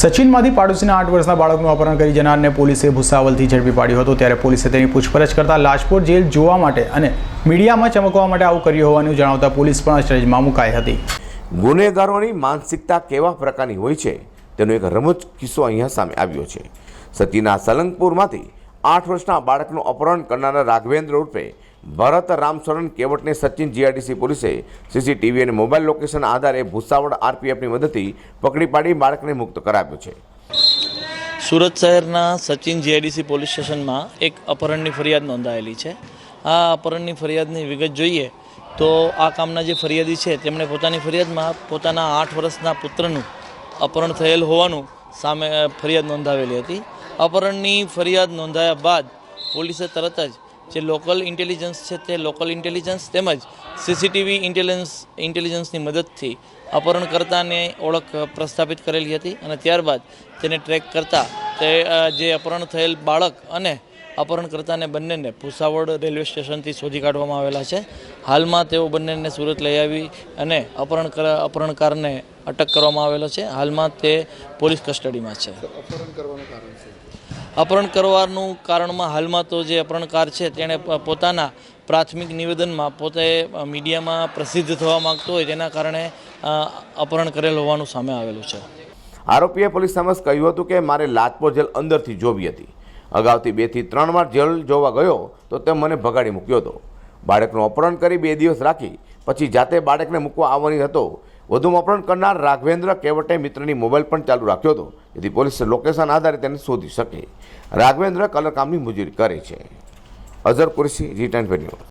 સચિનમાંથી પાડોશીના આઠ વર્ષના બાળકનું અપહરણ કરી જનારને પોલીસે ભૂસાવલથી ઝડપી પાડ્યો હતો ત્યારે પોલીસે તેની પૂછપરછ કરતા લાજપોર જેલ જોવા માટે અને મીડિયામાં ચમકવા માટે આવું કર્યું હોવાનું જણાવતા પોલીસ પણ અચરજમાં મુકાઈ હતી. ગુનેગારોની માનસિકતા કેવા પ્રકારની હોય છે તેનો એક રમૂજ કિસ્સો અહીંયા સામે આવ્યો છે. સચીના સલંગપુરમાંથી આઠ વર્ષના બાળકનું અપહરણ કરનારા રાઘવેન્દ્ર ઉર્ફે ભરત રામચરણ કેવટને સચિન જીઆરડીસી પોલીસે સીસીટીવી અને મોબાઈલ લોકેશન આધારે ભૂસાવડ આરપીએફની મદદથી પકડી પાડી બાળકને મુક્ત કરાવ્યો છે. સુરત શહેરના સચિન જીઆઈડીસી પોલીસ સ્ટેશનમાં એક અપહરણની ફરિયાદ નોંધાયેલી છે. આ અપહરણની ફરિયાદની વિગત જોઈએ તો આ કામના જે ફરિયાદી છે તેમણે પોતાની ફરિયાદમાં પોતાના આઠ વર્ષના પુત્રનું અપહરણ થયેલ હોવાનું સામે ફરિયાદ નોંધાવેલી હતી. અપહરણની ફરિયાદ નોંધાયા બાદ પોલીસે તરત જ જે લોકલ ઇન્ટેલિજન્સ છે તે લોકલ ઇન્ટેલિજન્સ તેમજ સીસીટીવી ઇન્ટેલિજન્સ ઇન્ટેલિજન્સની મદદથી અપહરણકર્તાને ઓળખ પ્રસ્થાપિત કરેલી હતી અને ત્યારબાદ તેને ટ્રેક કરતા તે જે અપહરણ થયેલ બાળક અને અપહરણકર્તાને બંનેને ભૂસાવડ રેલવે સ્ટેશનથી શોધી કાઢવામાં આવેલા છે. હાલમાં તેઓ બંનેને સુરત લઈ આવી અને અપહરણ કર- અપહરણકારને અટક કરવામાં આવેલો છે. હાલમાં તે પોલીસ કસ્ટડીમાં છે. અપહરણ કરવાનું કારણમાં હાલમાં તો જે અપહરણકાર છે તેણે પોતાના પ્રાથમિક નિવેદનમાં પોતે મીડિયામાં પ્રસિદ્ધ થવા માંગતો હોય તેના કારણે અપહરણ કરેલ હોવાનું સામે આવેલું છે. આરોપીએ પોલીસ સમક્ષ કહ્યું હતું કે મારે લાજપોર જેલ અંદરથી જોવી હતી. અગાઉથી બેથી ત્રણ વાર જેલ જોવા ગયો તો તે મને ભગાડી મૂક્યો હતો. બાળકનું અપહરણ કરી બે દિવસ રાખી, પછી જાતે બાળકને મૂકવા આવવાની હતો. વધુમાં અપહરણ કરનાર રાઘવેન્દ્ર કેવટે મિત્રની મોબાઈલ પણ ચાલુ રાખ્યો હતો, જેથી પોલીસે લોકેશન આધારે તેને શોધી શકે. રાઘવેન્દ્ર કલર કામની મજૂરી કરે છે. Azhar Qureshi, return news.